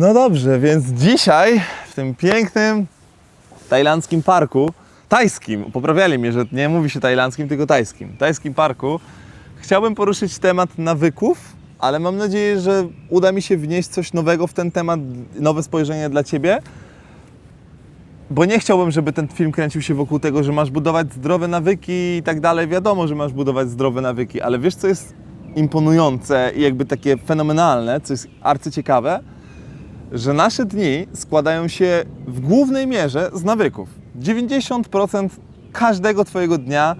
No dobrze, więc dzisiaj w tym pięknym tajlandzkim parku, tajskim, poprawiali mnie, że nie mówi się tajlandzkim, tylko tajskim, tajskim parku, chciałbym poruszyć temat nawyków, ale mam nadzieję, że uda mi się wnieść coś nowego w ten temat, nowe spojrzenie dla Ciebie, bo nie chciałbym, żeby ten film kręcił się wokół tego, że masz budować zdrowe nawyki i tak dalej. Wiadomo, że masz budować zdrowe nawyki, ale wiesz, co jest imponujące i jakby takie fenomenalne, co jest arcyciekawe? Że nasze dni składają się w głównej mierze z nawyków. 90% każdego Twojego dnia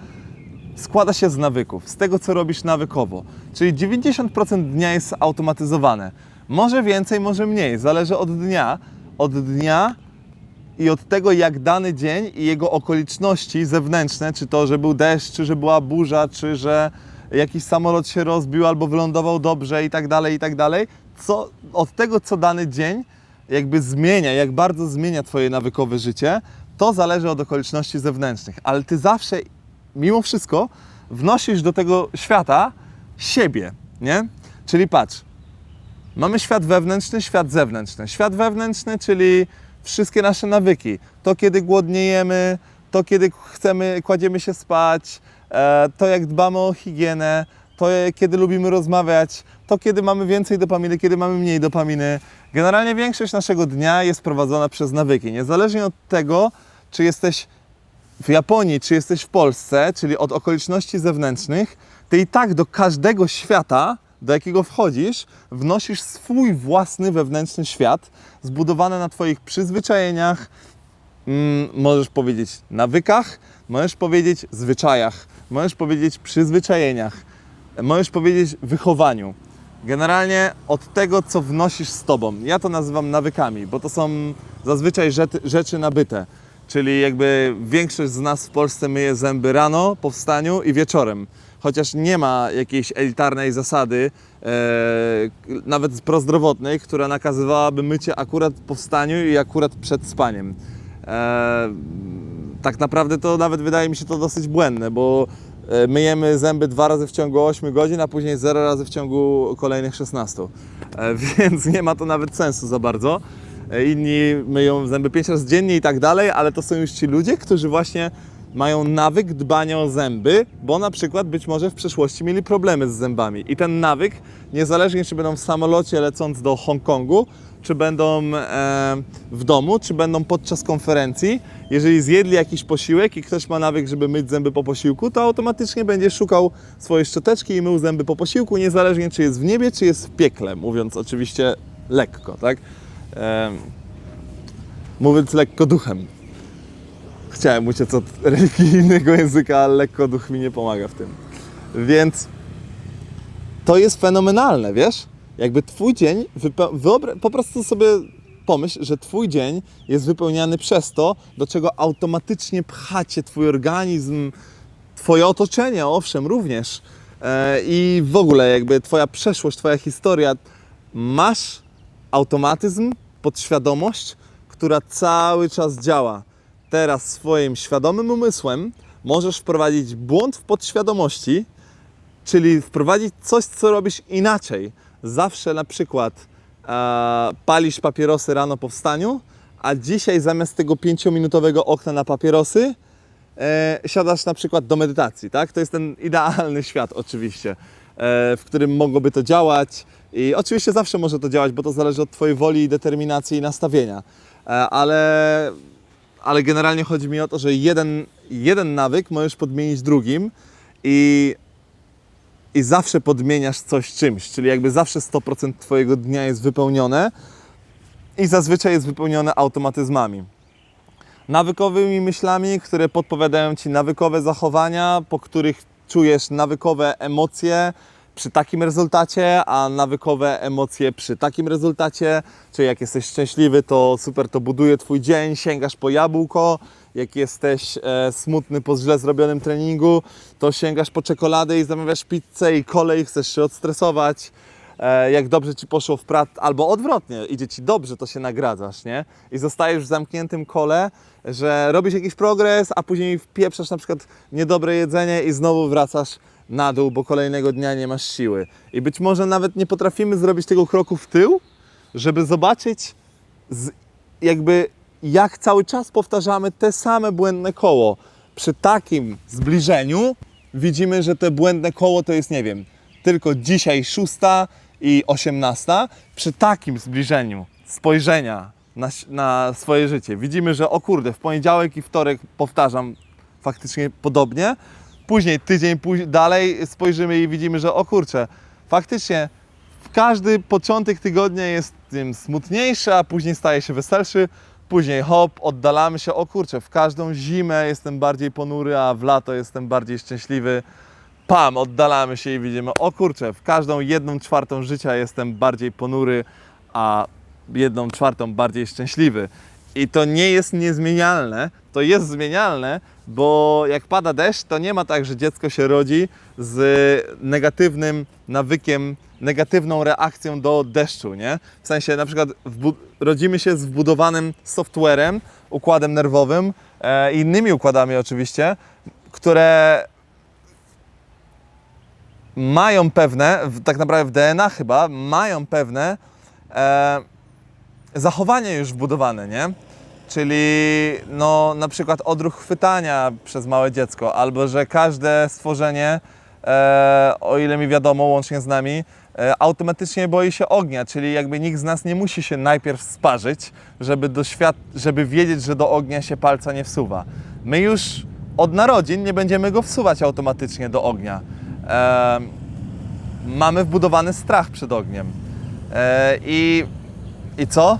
składa się z nawyków, z tego co robisz nawykowo. Czyli 90% dnia jest automatyzowane. Może więcej, może mniej, zależy od dnia. Od dnia i od tego, jak dany dzień i jego okoliczności zewnętrzne, czy to, że był deszcz, czy że była burza, czy że jakiś samolot się rozbił albo wylądował dobrze i tak dalej, i tak dalej, co, od tego, co dany dzień jakby zmienia, jak bardzo zmienia Twoje nawykowe życie, to zależy od okoliczności zewnętrznych. Ale Ty zawsze, mimo wszystko, wnosisz do tego świata siebie, nie? Czyli patrz, Mamy świat wewnętrzny, świat zewnętrzny. Świat wewnętrzny, czyli wszystkie nasze nawyki. To, kiedy głodniejemy, to, kiedy chcemy, kładziemy się spać, e, to, jak dbamy o higienę, to, kiedy lubimy rozmawiać, to, kiedy mamy więcej dopaminy, kiedy mamy mniej dopaminy. Generalnie większość naszego dnia jest prowadzona przez nawyki. Niezależnie od tego, czy jesteś w Japonii, czy jesteś w Polsce, czyli od okoliczności zewnętrznych, ty i tak do każdego świata, do jakiego wchodzisz, wnosisz swój własny wewnętrzny świat, zbudowany na Twoich przyzwyczajeniach, mm, możesz powiedzieć nawykach, możesz powiedzieć zwyczajach, możesz powiedzieć przyzwyczajeniach, możesz powiedzieć wychowaniu. Generalnie od tego, co wnosisz z tobą. Ja to nazywam nawykami, bo to są zazwyczaj rzeczy, nabyte. Czyli jakby większość z nas w Polsce myje zęby rano po wstaniu i wieczorem. Chociaż nie ma jakiejś elitarnej zasady, e, nawet prozdrowotnej, która nakazywałaby mycie akurat po wstaniu i akurat przed spaniem. E, tak naprawdę to nawet wydaje mi się to dosyć błędne, bo myjemy zęby dwa razy w ciągu 8 godzin, a później 0 razy w ciągu kolejnych 16. E, Więc nie ma to nawet sensu za bardzo. E, Inni myją zęby 5 razy dziennie i tak dalej, ale to są już ci ludzie, którzy właśnie mają nawyk dbania o zęby, bo na przykład być może w przeszłości mieli problemy z zębami. I ten nawyk, niezależnie czy będą w samolocie lecąc do Hongkongu, czy będą e, w domu, czy będą podczas konferencji, jeżeli zjedli jakiś posiłek i ktoś ma nawyk, żeby myć zęby po posiłku, to automatycznie będzie szukał swojej szczoteczki i mył zęby po posiłku, niezależnie czy jest w niebie, czy jest w piekle, mówiąc oczywiście lekko, tak? E, mówiąc lekko duchem. Chciałem uciec od religijnego języka, ale lekko duch mi nie pomaga w tym. Więc to jest fenomenalne, wiesz? Jakby twój dzień, po prostu sobie pomyśl, że twój dzień jest wypełniany przez to, do czego automatycznie pchacie twój organizm, twoje otoczenie, owszem, również. E, I w ogóle jakby twoja przeszłość, twoja historia. Masz automatyzm, podświadomość, która cały czas działa. Teraz swoim świadomym umysłem możesz wprowadzić błąd w podświadomości, czyli wprowadzić coś, co robisz inaczej. Zawsze na przykład e, palisz papierosy rano po wstaniu, a dzisiaj zamiast tego pięciominutowego okna na papierosy e, siadasz na przykład do medytacji, tak? To jest ten idealny świat oczywiście, e, w którym mogłoby to działać i oczywiście zawsze może to działać, bo to zależy od Twojej woli, determinacji i nastawienia, e, ale ale generalnie chodzi mi o to, że jeden, jeden nawyk możesz podmienić drugim i, i zawsze podmieniasz coś czymś, czyli jakby zawsze 100% Twojego dnia jest wypełnione i zazwyczaj jest wypełnione automatyzmami. Nawykowymi myślami, które podpowiadają Ci nawykowe zachowania, po których czujesz nawykowe emocje przy takim rezultacie, a nawykowe emocje przy takim rezultacie. Czyli jak jesteś szczęśliwy, to super to buduje Twój dzień, sięgasz po jabłko. Jak jesteś e, smutny po źle zrobionym treningu, to sięgasz po czekoladę i zamawiasz pizzę i kolej, chcesz się odstresować. E, jak dobrze Ci poszło w pracy, albo odwrotnie, idzie Ci dobrze, to się nagradzasz, nie? I zostajesz w zamkniętym kole, że robisz jakiś progres, a później wpieprzasz na przykład niedobre jedzenie i znowu wracasz na dół, bo kolejnego dnia nie masz siły. I być może nawet nie potrafimy zrobić tego kroku w tył, żeby zobaczyć z, jakby jak cały czas powtarzamy te same błędne koło. Przy takim zbliżeniu widzimy, że te błędne koło to jest, nie wiem, tylko dzisiaj szósta i osiemnasta. Przy takim zbliżeniu spojrzenia na, na swoje życie widzimy, że o kurde, w poniedziałek i wtorek powtarzam faktycznie podobnie. Później, tydzień dalej spojrzymy i widzimy, że o kurczę, faktycznie każdy początek tygodnia jest tym smutniejszy, a później staje się weselszy. Później hop, oddalamy się, o kurczę, w każdą zimę jestem bardziej ponury, a w lato jestem bardziej szczęśliwy. Pam, oddalamy się i widzimy, o kurczę, w każdą jedną czwartą życia jestem bardziej ponury, a jedną czwartą bardziej szczęśliwy. I to nie jest niezmienialne, to jest zmienialne, bo jak pada deszcz, to nie ma tak, że dziecko się rodzi z negatywnym nawykiem, negatywną reakcją do deszczu, nie? W sensie na przykład rodzimy się z wbudowanym softwarem, układem nerwowym, e, innymi układami oczywiście, które mają pewne, tak naprawdę w DNA chyba, mają pewne e, zachowanie już wbudowane, nie? Czyli no, na przykład odruch chwytania przez małe dziecko, albo że każde stworzenie, e, o ile mi wiadomo, łącznie z nami, e, automatycznie boi się ognia, czyli jakby nikt z nas nie musi się najpierw sparzyć, żeby, doświad- żeby wiedzieć, że do ognia się palca nie wsuwa. My już od narodzin nie będziemy go wsuwać automatycznie do ognia. E, mamy wbudowany strach przed ogniem. E, I, I co?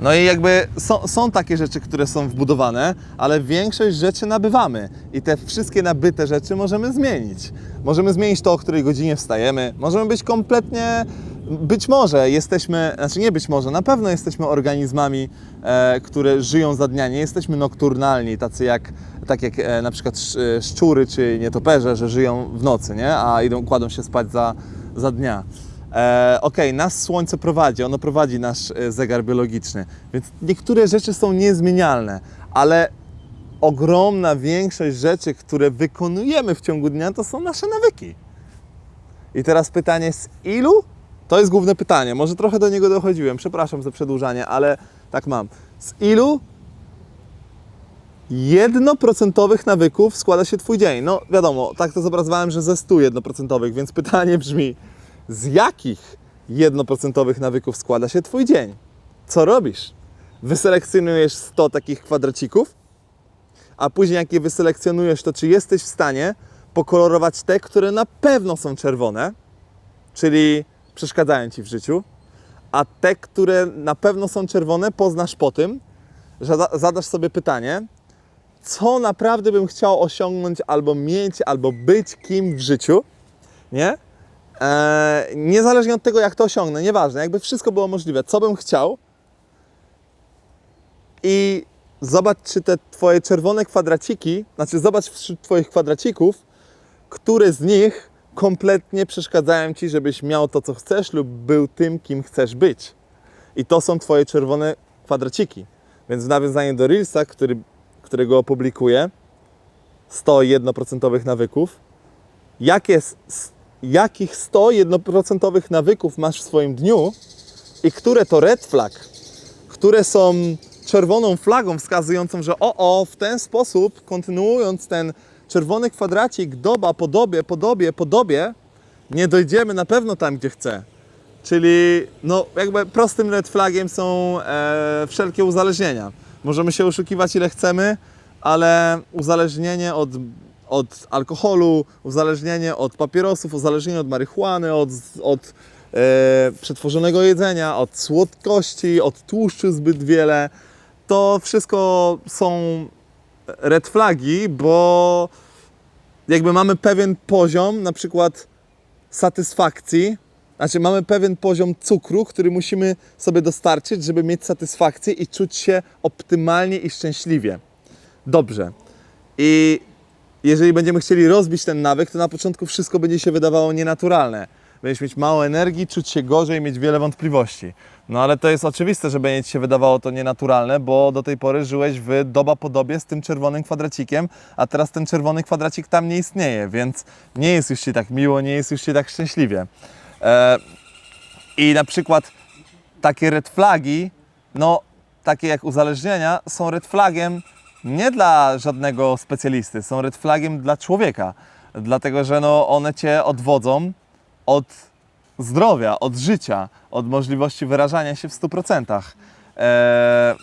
No i jakby są, są takie rzeczy, które są wbudowane, ale większość rzeczy nabywamy. I te wszystkie nabyte rzeczy możemy zmienić. Możemy zmienić to, o której godzinie wstajemy. Możemy być kompletnie. Być może jesteśmy, znaczy nie być może, na pewno jesteśmy organizmami, e, które żyją za dnia. Nie jesteśmy nokturnalni, tacy jak, tak jak e, na przykład e, szczury czy nietoperze, że żyją w nocy, nie? a idą, kładą się spać za, za dnia. E, Okej, nas Słońce prowadzi, ono prowadzi nasz e, zegar biologiczny, więc niektóre rzeczy są niezmienialne, ale ogromna większość rzeczy, które wykonujemy w ciągu dnia, to są nasze nawyki. I teraz pytanie, z ilu? To jest główne pytanie. Może trochę do niego dochodziłem, przepraszam za przedłużanie, ale tak mam. Z ilu jednoprocentowych nawyków składa się Twój dzień? No wiadomo, tak to zobrazowałem, że ze 100 jednoprocentowych, więc pytanie brzmi, z jakich jednoprocentowych nawyków składa się Twój dzień? Co robisz? Wyselekcjonujesz 100 takich kwadracików, a później jak je wyselekcjonujesz, to czy jesteś w stanie pokolorować te, które na pewno są czerwone, czyli przeszkadzają Ci w życiu, a te, które na pewno są czerwone, poznasz po tym, że zada- zadasz sobie pytanie, co naprawdę bym chciał osiągnąć, albo mieć, albo być kim w życiu, nie? Eee, niezależnie od tego, jak to osiągnę, nieważne, jakby wszystko było możliwe, co bym chciał i zobacz, czy te Twoje czerwone kwadraciki, znaczy zobacz wśród Twoich kwadracików, które z nich kompletnie przeszkadzają Ci, żebyś miał to, co chcesz lub był tym, kim chcesz być. I to są Twoje czerwone kwadraciki. Więc w nawiązaniu do Reelsa, który, którego opublikuję, 101% nawyków, jakie, jakich 101% nawyków masz w swoim dniu i które to red flag, które są czerwoną flagą wskazującą, że o, o, w ten sposób, kontynuując ten czerwony kwadracik doba po dobie, po dobie, po dobie, nie dojdziemy na pewno tam, gdzie chcę. Czyli no, jakby prostym red flagiem są e, wszelkie uzależnienia. Możemy się oszukiwać ile chcemy, ale uzależnienie od, od alkoholu, uzależnienie od papierosów, uzależnienie od marihuany, od, od e, przetworzonego jedzenia, od słodkości, od tłuszczu zbyt wiele, to wszystko są red flagi, bo jakby mamy pewien poziom, na przykład satysfakcji, znaczy mamy pewien poziom cukru, który musimy sobie dostarczyć, żeby mieć satysfakcję i czuć się optymalnie i szczęśliwie. Dobrze. I jeżeli będziemy chcieli rozbić ten nawyk, to na początku wszystko będzie się wydawało nienaturalne. Będziesz mieć mało energii, czuć się gorzej, mieć wiele wątpliwości. No ale to jest oczywiste, że będzie Ci się wydawało to nienaturalne, bo do tej pory żyłeś w doba po dobie z tym czerwonym kwadracikiem, a teraz ten czerwony kwadracik tam nie istnieje, więc nie jest już Ci tak miło, nie jest już Ci tak szczęśliwie. E, I na przykład takie red flagi, no takie jak uzależnienia, są red flagiem nie dla żadnego specjalisty, są red flagiem dla człowieka. Dlatego, że no, one cię odwodzą od zdrowia, od życia, od możliwości wyrażania się w 100%. Eee,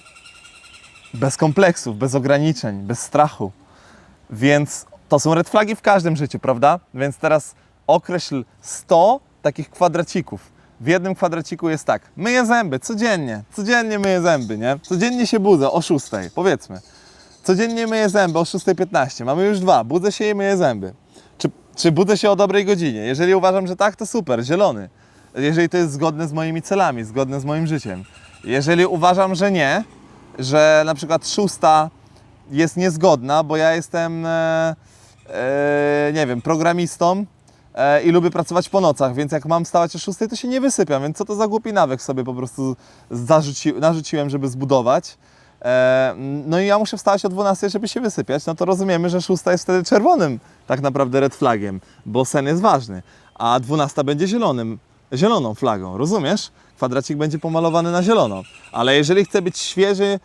bez kompleksów, bez ograniczeń, bez strachu. Więc to są red flagi w każdym życiu, prawda? Więc teraz określ 100 takich kwadracików. W jednym kwadraciku jest tak, myję zęby codziennie, codziennie myję zęby, nie? Codziennie się budzę o 6, powiedzmy. Codziennie myję zęby o 6.15, mamy już dwa, budzę się i myję zęby. Czy, czy budzę się o dobrej godzinie? Jeżeli uważam, że tak, to super, zielony. Jeżeli to jest zgodne z moimi celami, zgodne z moim życiem. Jeżeli uważam, że nie, że na przykład szósta jest niezgodna, bo ja jestem, e, e, nie wiem, programistą e, i lubię pracować po nocach, więc jak mam wstawać o 6, to się nie wysypiam, więc co to za głupi nawyk sobie po prostu zarzuci, narzuciłem, żeby zbudować. E, no i ja muszę wstawać o 12, żeby się wysypiać, no to rozumiemy, że 6 jest wtedy czerwonym tak naprawdę red flagiem, bo sen jest ważny, a 12 będzie zielonym, zieloną flagą, rozumiesz? Kwadracik będzie pomalowany na zielono, ale jeżeli chcę być świeży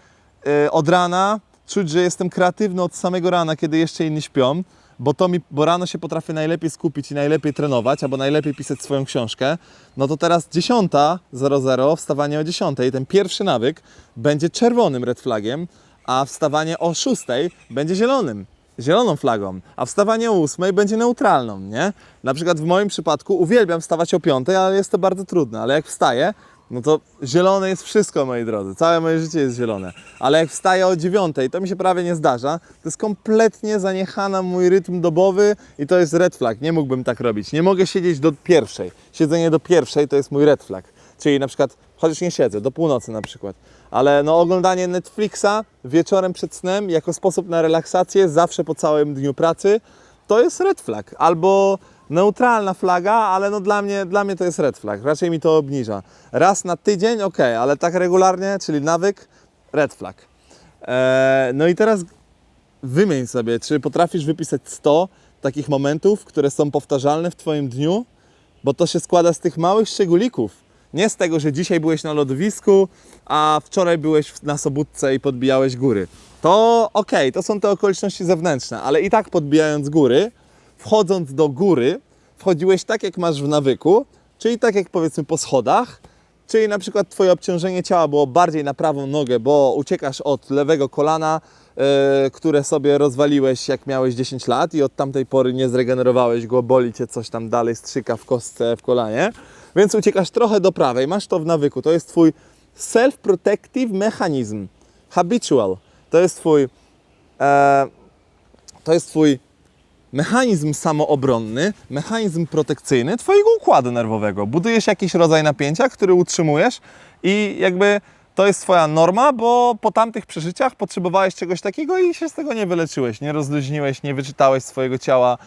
y, od rana, czuć, że jestem kreatywny od samego rana, kiedy jeszcze inni śpią, bo, to mi, bo rano się potrafię najlepiej skupić i najlepiej trenować, albo najlepiej pisać swoją książkę, no to teraz 10.00, wstawanie o 10, ten pierwszy nawyk będzie czerwonym red flagiem, a wstawanie o 6 będzie zielonym, zieloną flagą, a wstawanie o 8 będzie neutralną, nie? Na przykład w moim przypadku uwielbiam wstawać o 5, ale jest to bardzo trudne, ale jak wstaję, no to zielone jest wszystko, moi drodzy. Całe moje życie jest zielone. Ale jak wstaję o dziewiątej, to mi się prawie nie zdarza. To jest kompletnie zaniechana mój rytm dobowy i to jest red flag. Nie mógłbym tak robić. Nie mogę siedzieć do pierwszej. Siedzenie do pierwszej to jest mój red flag. Czyli na przykład, chociaż nie siedzę, do północy na przykład. Ale no oglądanie Netflixa wieczorem przed snem jako sposób na relaksację, zawsze po całym dniu pracy, to jest red flag. Albo neutralna flaga, ale no dla mnie, dla mnie to jest red flag. Raczej mi to obniża. Raz na tydzień, ok, ale tak regularnie, czyli nawyk, red flag. Eee, no i teraz wymień sobie, czy potrafisz wypisać 100 takich momentów, które są powtarzalne w Twoim dniu, bo to się składa z tych małych szczególików. Nie z tego, że dzisiaj byłeś na lodowisku, a wczoraj byłeś na Sobótce i podbijałeś góry. To okej, to są te okoliczności zewnętrzne, ale i tak podbijając góry, wchodząc do góry, wchodziłeś tak, jak masz w nawyku, czyli tak jak powiedzmy po schodach, czyli na przykład Twoje obciążenie ciała było bardziej na prawą nogę, bo uciekasz od lewego kolana, e, które sobie rozwaliłeś jak miałeś 10 lat i od tamtej pory nie zregenerowałeś go, boli Cię coś tam dalej, strzyka w kostce, w kolanie, więc uciekasz trochę do prawej, masz to w nawyku, to jest Twój self-protective mechanizm, habitual, to jest Twój, e, to jest Twój mechanizm samoobronny, mechanizm protekcyjny Twojego układu nerwowego. Budujesz jakiś rodzaj napięcia, który utrzymujesz i jakby to jest Twoja norma, bo po tamtych przeżyciach potrzebowałeś czegoś takiego i się z tego nie wyleczyłeś, nie rozluźniłeś, nie wyczytałeś swojego ciała,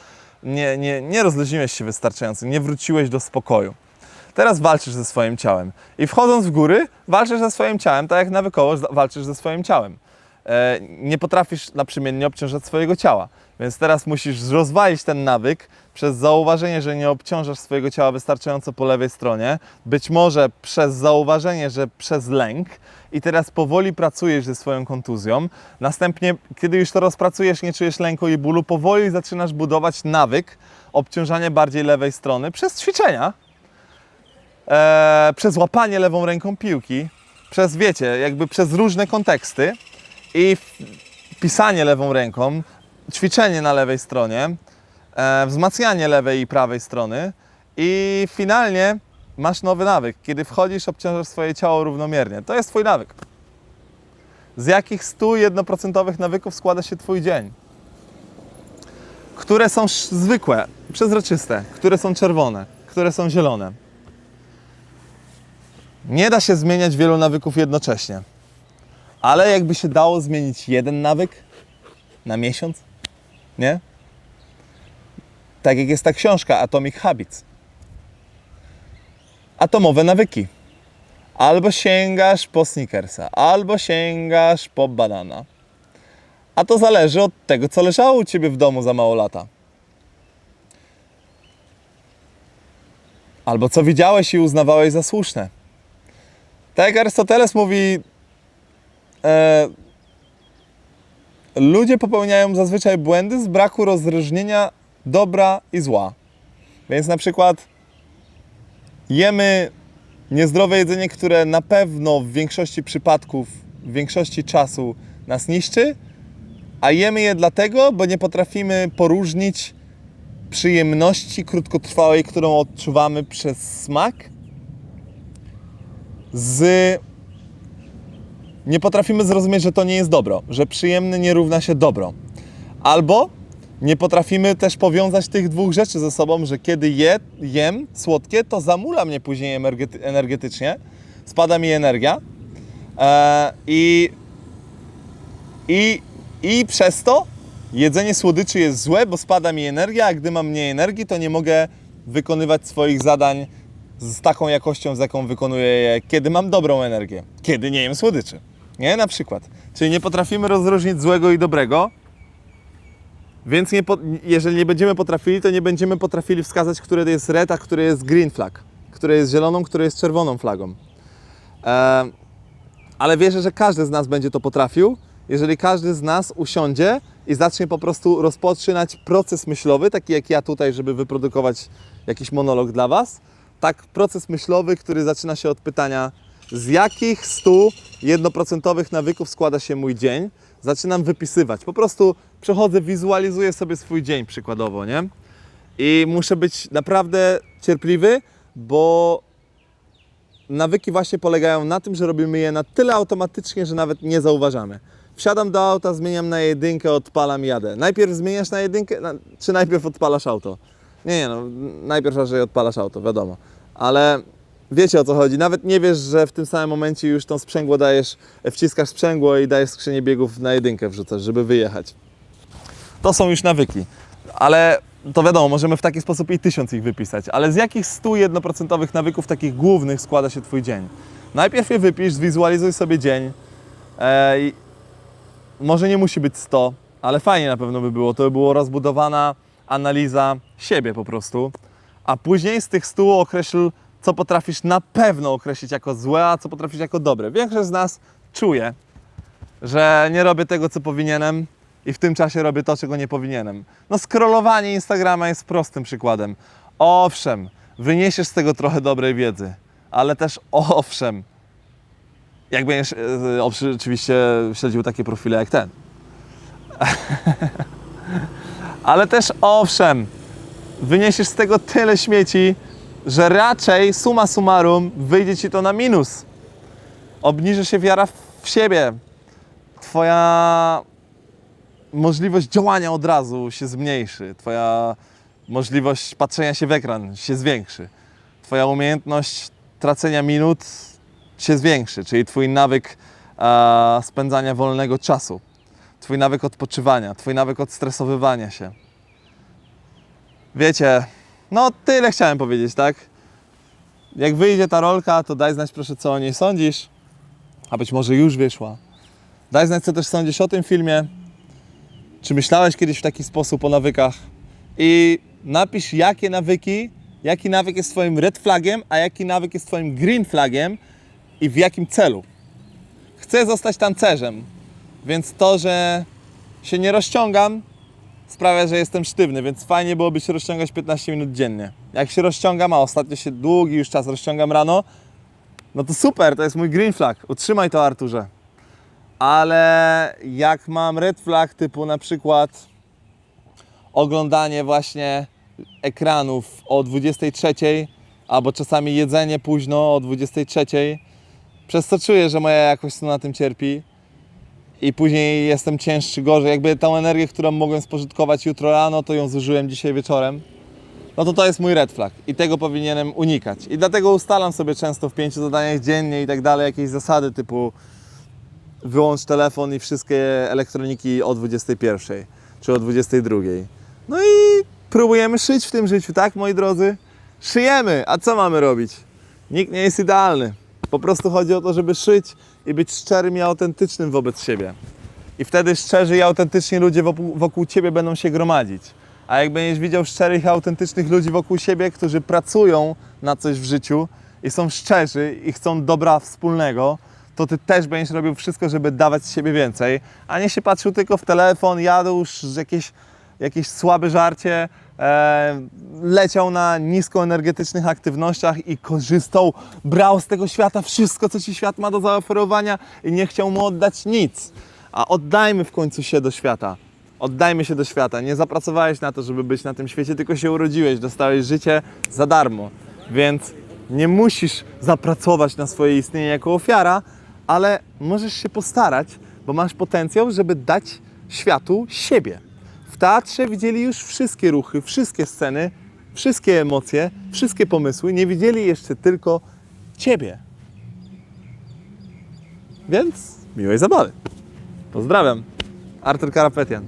nie, nie, nie rozluźniłeś się wystarczająco, nie wróciłeś do spokoju. Teraz walczysz ze swoim ciałem. I wchodząc w góry, walczysz ze swoim ciałem, tak jak nawykowo walczysz ze swoim ciałem. E, nie potrafisz naprzemiennie obciążać swojego ciała. Więc teraz musisz rozwalić ten nawyk przez zauważenie, że nie obciążasz swojego ciała wystarczająco po lewej stronie, być może przez zauważenie, że przez lęk. I teraz powoli pracujesz ze swoją kontuzją. Następnie, kiedy już to rozpracujesz, nie czujesz lęku i bólu, powoli zaczynasz budować nawyk obciążania bardziej lewej strony przez ćwiczenia, e, przez łapanie lewą ręką piłki, przez, wiecie, jakby przez różne konteksty. I pisanie lewą ręką, ćwiczenie na lewej stronie, e, wzmacnianie lewej i prawej strony i finalnie masz nowy nawyk. Kiedy wchodzisz, obciążasz swoje ciało równomiernie. To jest Twój nawyk. Z jakich 101% nawyków składa się Twój dzień? Które są zwykłe, przezroczyste, które są czerwone, które są zielone. Nie da się zmieniać wielu nawyków jednocześnie. Ale jakby się dało zmienić jeden nawyk na miesiąc, nie? Tak jak jest ta książka Atomic Habits. Atomowe nawyki. Albo sięgasz po Snickersa, albo sięgasz po banana. A to zależy od tego, co leżało u Ciebie w domu za mało lata. Albo co widziałeś i uznawałeś za słuszne. Tak jak Arystoteles mówi, e, ludzie popełniają zazwyczaj błędy z braku rozróżnienia dobra i zła. Więc na przykład jemy niezdrowe jedzenie, które na pewno w większości przypadków, w większości czasu nas niszczy, a jemy je dlatego, bo nie potrafimy poróżnić przyjemności krótkotrwałej, którą odczuwamy przez smak, z. Nie potrafimy zrozumieć, że to nie jest dobro, że przyjemne nie równa się dobro. Albo nie potrafimy też powiązać tych dwóch rzeczy ze sobą, że kiedy je, jem słodkie, to zamula mnie później energety- energetycznie, spada mi energia e, i, i, i przez to jedzenie słodyczy jest złe, bo spada mi energia, a gdy mam mniej energii, to nie mogę wykonywać swoich zadań z taką jakością, z jaką wykonuję je, kiedy mam dobrą energię, kiedy nie jem słodyczy. Nie, na przykład. Czyli nie potrafimy rozróżnić złego i dobrego, więc nie po, jeżeli nie będziemy potrafili, to nie będziemy potrafili wskazać, które jest red, a które jest green flag, które jest zieloną, które jest czerwoną flagą. E, ale wierzę, że każdy z nas będzie to potrafił, jeżeli każdy z nas usiądzie i zacznie po prostu rozpoczynać proces myślowy, taki jak ja tutaj, żeby wyprodukować jakiś monolog dla Was. Tak, proces myślowy, który zaczyna się od pytania, z jakich 100 jednoprocentowych nawyków składa się mój dzień. Zaczynam wypisywać. Po prostu przechodzę, wizualizuję sobie swój dzień przykładowo, nie? I muszę być naprawdę cierpliwy, bo nawyki właśnie polegają na tym, że robimy je na tyle automatycznie, że nawet nie zauważamy. Wsiadam do auta, zmieniam na jedynkę, odpalam jadę. Najpierw zmieniasz na jedynkę, czy najpierw odpalasz auto? Nie, nie, no, najpierw raczej odpalasz auto, wiadomo. Ale wiecie o co chodzi. Nawet nie wiesz, że w tym samym momencie już tą sprzęgło dajesz, wciskasz sprzęgło i dajesz skrzynię biegów na jedynkę wrzucasz, żeby wyjechać. To są już nawyki. Ale to wiadomo, możemy w taki sposób i tysiąc ich wypisać. Ale z jakich 100 jednoprocentowych nawyków takich głównych składa się Twój dzień? Najpierw je wypisz, zwizualizuj sobie dzień. E, może nie musi być 100, ale fajnie na pewno by było. To by było rozbudowana analiza siebie po prostu. A później z tych 100 określ, co potrafisz na pewno określić jako złe, a co potrafisz jako dobre. Większość z nas czuje, że nie robię tego, co powinienem i w tym czasie robię to, czego nie powinienem. No scrollowanie Instagrama jest prostym przykładem. Owszem, wyniesiesz z tego trochę dobrej wiedzy, ale też owszem, jak będziesz e, oczy- oczywiście śledził takie profile jak ten. ale też owszem, wyniesiesz z tego tyle śmieci, że raczej summa summarum wyjdzie ci to na minus. Obniży się wiara w siebie. Twoja możliwość działania od razu się zmniejszy. Twoja możliwość patrzenia się w ekran się zwiększy. Twoja umiejętność tracenia minut się zwiększy, czyli Twój nawyk e, spędzania wolnego czasu, Twój nawyk odpoczywania, Twój nawyk odstresowywania się. Wiecie, no tyle chciałem powiedzieć, tak? Jak wyjdzie ta rolka, to daj znać proszę, co o niej sądzisz, a być może już wyszła. Daj znać, co też sądzisz o tym filmie. Czy myślałeś kiedyś w taki sposób o nawykach? I napisz, jakie nawyki, jaki nawyk jest Twoim red flagiem, a jaki nawyk jest Twoim green flagiem i w jakim celu. Chcę zostać tancerzem, więc to, że się nie rozciągam, sprawia, że jestem sztywny, więc fajnie byłoby się rozciągać 15 minut dziennie. Jak się rozciągam, a ostatnio się długi już czas rozciągam rano, no to super, to jest mój green flag. Utrzymaj to, Arturze. Ale jak mam red flag typu na przykład oglądanie właśnie ekranów o 23, albo czasami jedzenie późno o 23, przez co czuję, że moja jakość na tym cierpi i później jestem cięższy, gorzej. Jakby tą energię, którą mogłem spożytkować jutro rano, to ją zużyłem dzisiaj wieczorem. No to to jest mój red flag i tego powinienem unikać. I dlatego ustalam sobie często w pięciu zadaniach dziennie i tak dalej jakieś zasady typu wyłącz telefon i wszystkie elektroniki o 21 czy o 22. No i próbujemy szyć w tym życiu, tak moi drodzy? Szyjemy, a co mamy robić? Nikt nie jest idealny. Po prostu chodzi o to, żeby szyć i być szczerym i autentycznym wobec siebie. I wtedy szczerzy i autentyczni ludzie wokół, wokół ciebie będą się gromadzić. A jak będziesz widział szczerych autentycznych ludzi wokół siebie, którzy pracują na coś w życiu i są szczerzy i chcą dobra wspólnego, to ty też będziesz robił wszystko, żeby dawać z siebie więcej, a nie się patrzył tylko w telefon, jadł jakieś, jakieś słabe żarcie, leciał na niskoenergetycznych aktywnościach i korzystał, brał z tego świata wszystko, co ci świat ma do zaoferowania i nie chciał mu oddać nic. A oddajmy w końcu się do świata. Oddajmy się do świata. Nie zapracowałeś na to, żeby być na tym świecie, tylko się urodziłeś, dostałeś życie za darmo. Więc nie musisz zapracować na swoje istnienie jako ofiara, ale możesz się postarać, bo masz potencjał, żeby dać światu siebie. W teatrze widzieli już wszystkie ruchy, wszystkie sceny, wszystkie emocje, wszystkie pomysły. Nie widzieli jeszcze tylko ciebie. Więc miłej zabawy. Pozdrawiam. Artur Karapetian.